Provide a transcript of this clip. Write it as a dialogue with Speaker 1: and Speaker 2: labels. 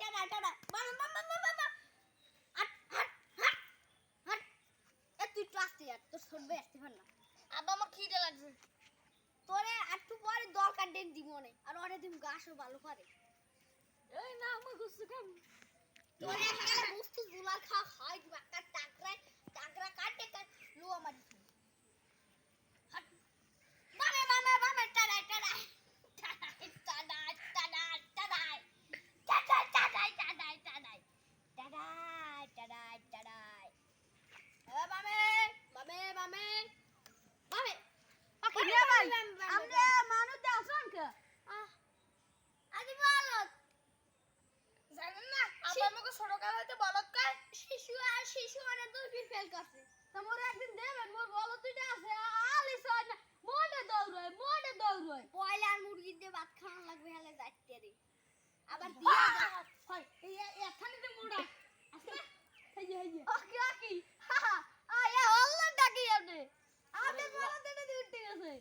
Speaker 1: টাডাই বাম বাম বাম বাম বাম হাট হাট হাট হাট এ তুই তো আসতে আর তোর সরবে আসতে পার না।
Speaker 2: আব্বা আমার খিদে লাগছে।
Speaker 1: তোরে একটু পরে দরকার দেন দিব মনে আর অনেক দিন গাছও ভালো করে।
Speaker 2: এই না আমার গুস্তু খাম
Speaker 1: তোরে একটা বস্তু দুলা খা খাই দিব।
Speaker 2: ছোটকাল হইতে বলত
Speaker 1: শিশু আর শিশু মানে দুই পিল ফেল করছে।
Speaker 3: তো একদিন দেবেন মোর বলত দুইটা আছে আলি না মনে দৌড়য় মনে দৌড়য়।
Speaker 1: পয়লা আর মুরগি দিয়ে ভাত খাওয়া লাগবে হেলে যাইতে রে আবার দিয়ে
Speaker 2: হয় এই
Speaker 3: এখানে তো
Speaker 2: মুড়া আজকে
Speaker 3: এই যে এই যে। হা হা আ এ ডাকি
Speaker 2: আপনি
Speaker 3: আপনি বলত দুইটা উঠে গেছে।